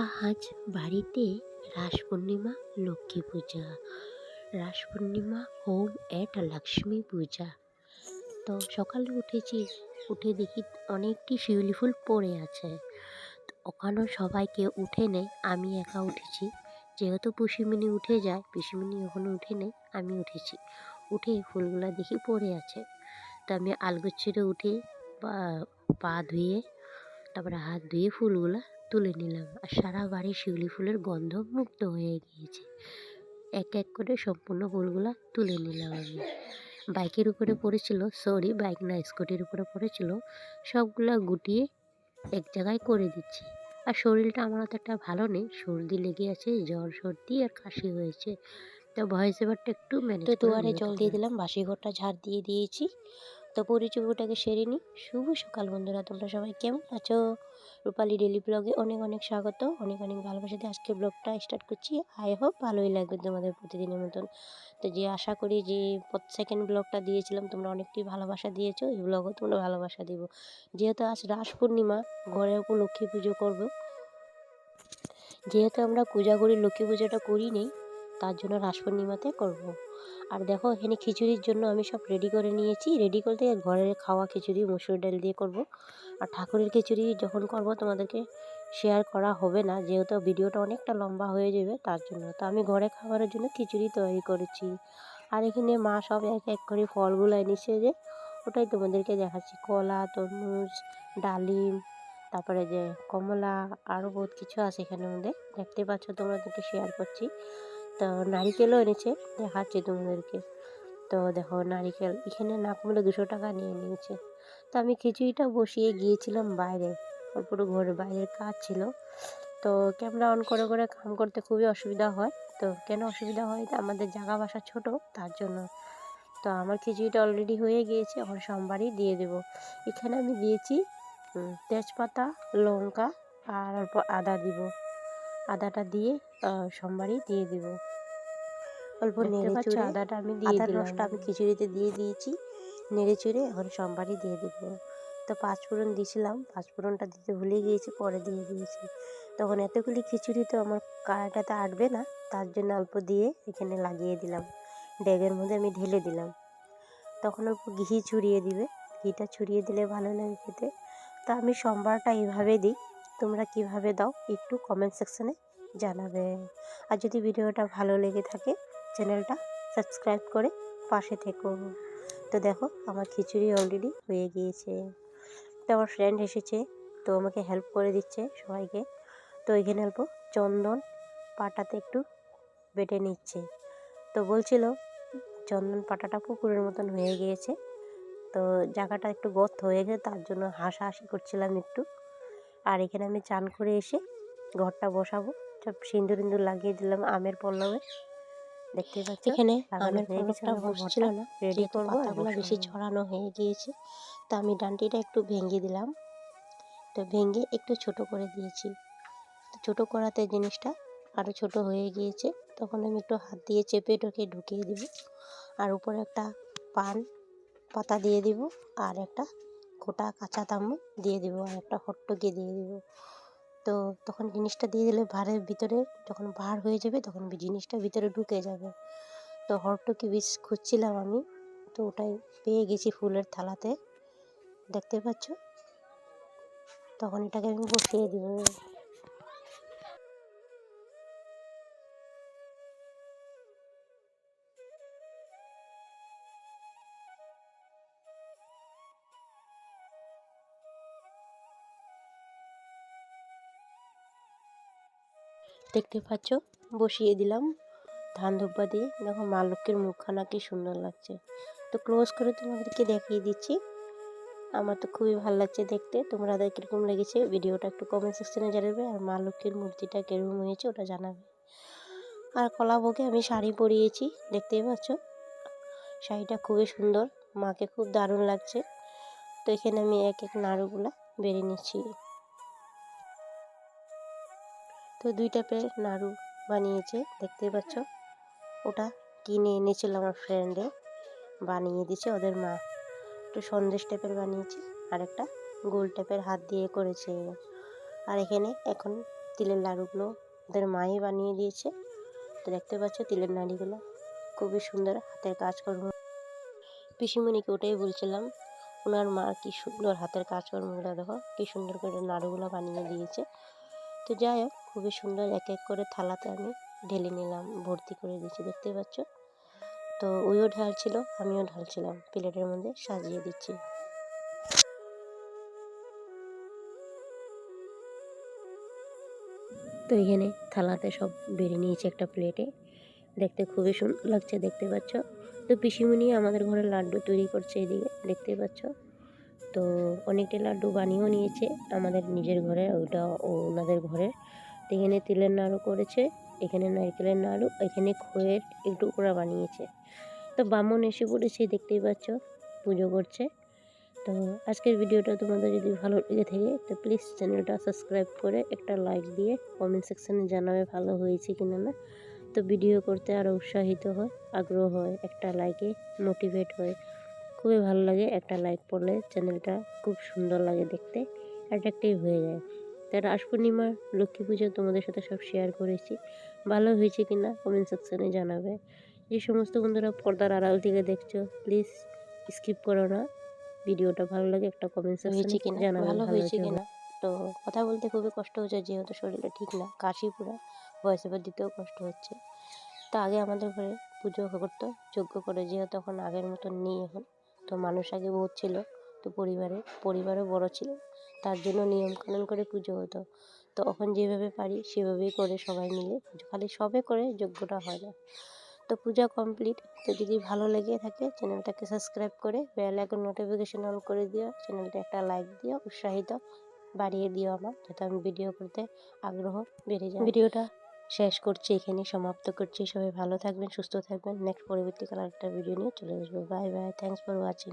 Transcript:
আজ বাড়িতে রাস পূর্ণিমা লক্ষ্মী পূজা। Ras Purnima home at Lakshmi Puja. তো সকালে উঠেছি, উঠে দেখি অনেকটি শিউলি ফুল পড়ে আছে। ওখানেও সবাইকে উঠে নেই, আমি একা উঠেছি। যেহেতু পুষিমিনি উঠে যায়, পিসিমিনি ওখানে উঠে নেই, আমি উঠেছি। উঠে ফুলগুলো দেখি পড়ে আছে। তো আমি আলগোছ ছেড়ে উঠে পা ধুয়ে, তারপরে হাত ধুয়ে ফুলগুলা তুলে নিলাম আর সারা বাড়ি শিউলি ফুলের গন্ধ মুক্ত হয়ে গিয়েছে। এক এক করে সম্পূর্ণ ফুলগুলো তুলে নিলাম আমি। বাইকের উপরে পড়েছিল সরি বাইক না স্কুটির উপরে পড়েছিল সবগুলো গুটিয়ে এক জায়গায় করে দিচ্ছি। আর শরীরটা আমার অত একটা ভালো নেই সর্দি লেগে আছে জ্বর সর্দি আর কাশি হয়েছে। তো ভয়েস এবারটা একটু ম্যানেজ তো দুয়ারে জল দিয়ে দিলাম বাসি ঘরটা ঝাড় দিয়ে দিয়েছি। তো পরিচয়টাকে সেরে নিই শুভ সকাল বন্ধুরা, তোমরা সবাই কেমন আছো? রূপালি ডেলি ব্লগে অনেক অনেক স্বাগত। অনেক অনেক ভালোবাসা দিয়ে আজকে ব্লগটা স্টার্ট করছি। আই হোপ ভালোই লাগবে তোমাদের প্রতিদিনের মতন। তো যে আশা করি যে সেকেন্ড ব্লগটা দিয়েছিলাম, তোমরা অনেকটাই ভালোবাসা দিয়েছ। এই ব্লগও তোমরা ভালোবাসা দিব। যেহেতু আজ রাস পূর্ণিমা, ঘরে লক্ষ্মী পুজো করব। যেহেতু আমরা পূজা করি লক্ষ্মী পুজোটা করি নেই, তার জন্য রাস পূর্ণিমাতে করব। আর দেখো, এখানে খিচুড়ির জন্য আমি সব রেডি করে নিয়েছি। রেডি করতে ঘরের খাওয়া খিচুড়ি, মুসুর ডাল দিয়ে করব। আর ঠাকুরের খিচুড়ি যখন করব, তোমাদেরকে শেয়ার করা হবে না, যেহেতু ভিডিওটা অনেকটা লম্বা হয়ে যাবে, তার জন্য। তো আমি ঘরে খাবারের জন্য খিচুড়ি তৈরি করেছি। আর এখানে মা সব এক এক করে ফলগুলো এনেছে যে, ওটাই তোমাদেরকে দেখাচ্ছি। কলা, তরমুজ, ডালিম, তারপরে যে কমলা আরও বহুত কিছু আছে এখানের মধ্যে। দেখতে পাচ্ছ, তোমাদেরকে শেয়ার করছি। তো নারিকেলও এনেছে, দেখাচ্ছি তোমাদেরকে। তো দেখো নারিকেল, এখানে না কমলে দুশো টাকা নিয়ে নিয়েছে। তো আমি খিচুড়িটা বসিয়ে গিয়েছিলাম বাইরে পুরো ঘরের বাইরের কাজ ছিল। তো ক্যামেরা অন করে করে কাম করতে খুবই অসুবিধা হয়। তো কেন অসুবিধা হয়? আমাদের জায়গা বাসা ছোট, তার জন্য। তো আমার খিচুড়িটা অলরেডি হয়ে গিয়েছে, এখন সোমবারই দিয়ে দেব। এখানে আমি দিয়েছি তেজপাতা, লঙ্কা আর অল্প আদা দিব। আদাটা দিয়ে সোমবারই দিয়ে দিব। অল্প নেড়ে চুড়ে আদাটা আমি দিয়ে দিলাম। রসটা আমি খিচুড়িতে দিয়ে দিয়েছি। নেড়ে চুড়ে এখন সোমবারই দিয়ে দেব। তো পাঁচফোড়ন দিয়েছিলাম পাঁচফোড়নটা দিতে ভুলে গিয়েছি পরে দিয়ে দিয়েছি। তখন এতগুলি খিচুড়ি তো আমার কড়াইটাতে আটবে না তার জন্য অল্প দিয়ে এখানে লাগিয়ে দিলাম। ডেগের মধ্যে আমি ঢেলে দিলাম। তখন অল্প ঘি ছড়িয়ে দিবে। ঘিটা ছড়িয়ে দিলে ভালো লাগে খেতে। তো আমি সোমবারটা এইভাবে দিই। তোমরা কীভাবে দাও একটু কমেন্ট সেকশানে জানাবে। আর যদি ভিডিওটা ভালো লেগে থাকে চ্যানেলটা সাবস্ক্রাইব করে পাশে থেকো। তো দেখো, আমার খিচুড়ি অলরেডি হয়ে গিয়েছে। তো আমার ফ্রেন্ড এসেছে, তো আমাকে হেল্প করে দিচ্ছে সবাইকে। তো এখানে অল্প চন্দন পাটাতে একটু বেটে নিচ্ছে। তো বলছিল, চন্দন পাটাটা পুকুরের মতন হয়ে গিয়েছে। তো জায়গাটা একটু গর্ত হয়ে গেছে, তার জন্য হাসাহাসি করছিলাম একটু। আর এখানে আমি চান করে এসে ঘরটা বসাবো। সব সিঁদুর ইন্দুর লাগিয়ে দিলাম আমের পল্লবে। দেখতে পাচ্ছি? এখানে আমের পল্লবটা বসছিল না রেডি করব পাতাগুলো বেশি ছড়ানো হয়ে গিয়েছে তো আমি ডান্টিটা একটু ভেঙে দিলাম। তো ভেঙে একটু ছোট করে দিয়েছি। তো ছোটো করাতে জিনিসটা আরও ছোট হয়ে গিয়েছে তখন আমি একটু হাত দিয়ে চেপে ঢুকে ঢুকিয়ে দিব। আর উপরে একটা পান পাতা দিয়ে দিব আর একটা গোটা কাঁচা তামু দিয়ে দিব আর একটা হট্টকে দিয়ে দিব। তো তখন জিনিসটা দিয়ে দিলে ভাঁড়ের ভিতরে যখন ভার হয়ে যাবে তখন জিনিসটা ভিতরে ঢুকে যাবে। তো হরটকি বীজ খুঁজছিলাম আমি। তো ওটাই পেয়ে গেছি ফুলের থালাতে। দেখতে পাচ্ছ? তখন এটাকে আমি বসিয়ে দিব। দেখতে পাচ্ছ? বসিয়ে দিলাম। ধান ধূপা দিয়ে। দেখো মা লক্ষ্মীর মুখখানা কি সুন্দর লাগছে। তো ক্লোজ করে তোমাদেরকে দেখিয়ে দিচ্ছি। আমার তো খুবই ভালো লাগছে দেখতে। তোমরা কীরকম লেগেছে? ভিডিওটা একটু কমেন্ট সেকশনে জানাবে। আর মা লক্ষ্মীর মূর্তিটা কীরকম হয়েছে ওটা জানাবে। আর কলাভোগে আমি শাড়ি পরিয়েছি। দেখতেই পাচ্ছ? শাড়িটা খুবই সুন্দর। মাকে খুব দারুণ লাগছে। তো এখানে আমি এক এক নাড়ুগুলা বেড়ে নিচ্ছি। তো দুই টাইপের নাড়ু বানিয়েছে, দেখতেই পাচ্ছ? ওটা কিনে এনেছিল আমার ফ্রেন্ডে বানিয়ে দিয়েছে ওদের মা। একটু সন্দেশ টাইপের বানিয়েছে, আর একটা গোল টাইপের হাত দিয়ে করেছে আর এখানে এখন তিলের লাড়ুগুলো ওদের মাই বানিয়ে দিয়েছে। তো দেখতে পাচ্ছ তিলের নাড়িগুলো খুবই সুন্দর হাতের কাজকর্ম। পিসিমণিকে ওটাই বলছিলাম, ওনার মা কি সুন্দর হাতের কাজকর্মগুলো দেখো, কি সুন্দর করে নাড়ুগুলো বানিয়ে দিয়েছে। তো যাই হোক খুবই সুন্দর এক এক করে থালাতে আমি ঢেলে নিলাম, ভর্তি করে দিয়েছি দেখতে পাচ্ছ? তো ওইও ঢালছিল, আমিও ঢালছিলাম, প্লেটের মধ্যে সাজিয়ে দিচ্ছি। তো এখানে থালাতে সব বেড়ে নিয়েছে একটা প্লেটে, দেখতে খুবই সুন্দর লাগছে দেখতে পাচ্ছ? তো পিসিমণি আমাদের ঘরে লাড্ডু তৈরি করছে এদিকে, দেখতে পাচ্ছ? তো অনেকটা লাড্ডু বানিয়েও নিয়েছে আমাদের নিজের ঘরে, ওইটা ওনাদের ঘরে তো এখানে তিলের নাড়ু করেছে, এখানে নারকেলের নাড়ু, এখানে খয়ের একটু টুকরা বানিয়েছে। তো বামন এসে পড়েছে দেখতেই পাচ্ছ, পুজো করছে। তো আজকের ভিডিওটা তোমাদের যদি ভালো লেগে থাকে, তো প্লিজ চ্যানেলটা সাবস্ক্রাইব করে একটা লাইক দিয়ে কমেন্ট সেকশানে জানাবে ভালো হয়েছে কিনা না। তো ভিডিও করতে আরও উৎসাহিত হয়, আগ্রহ হয়, একটা লাইকে মোটিভেট হয়। খুবই ভালো লাগে একটা লাইক পড়লে চ্যানেলটা খুব সুন্দর লাগে দেখতে অ্যাট্রাকটিভ হয়ে যায়। তা রাস পূর্ণিমা লক্ষ্মী পুজো তোমাদের সাথে সব শেয়ার করেছি। ভালো হয়েছে কি না কমেন্ট সেকশানে জানাবে। যে সমস্ত বন্ধুরা পর্দার আড়াল থেকে দেখছ প্লিজ স্কিপ করো না। ভিডিওটা ভালো লাগে একটা কমেন্ট সেকশনে কিনা, জানাবে ভালো হয়েছে কি না তো কথা বলতে খুবই কষ্ট হচ্ছে যেহেতু শরীরটা ঠিক না। কাশি পুরা ভয়েস ওভার দিতেও কষ্ট হচ্ছে। তো আগে আমাদের ঘরে পুজো করতো যজ্ঞ করে যেহেতু তখন আগের মতন নেই এখন। তো মানুষ আগে বহুত ছিল তো পরিবারে পরিবারও বড় ছিল। তার জন্য নিয়ম কানুন করে পুজো হতো। তো এখন যেভাবে পারি সেভাবেই করে সবাই মিলে পুজো। খালি সবে করে যজ্ঞটা হয় না। তো পূজা কমপ্লিট তো যদি ভালো লেগে থাকে চ্যানেলটাকে সাবস্ক্রাইব করে বেল আইকন নোটিফিকেশন অন করে দিও। চ্যানেলটা একটা লাইক দিও উৎসাহিত বাড়িয়ে দিও আমার যাতে আমি ভিডিও করতে আগ্রহ বেড়ে যায়। ভিডিওটা শেষ করছি এখানে সমাপ্ত করছি। সবাই ভালো থাকবেন সুস্থ থাকবেন। নেক্সট পরবর্তীকালে একটা ভিডিও নিয়ে চলে আসব। Bye bye thanks for watching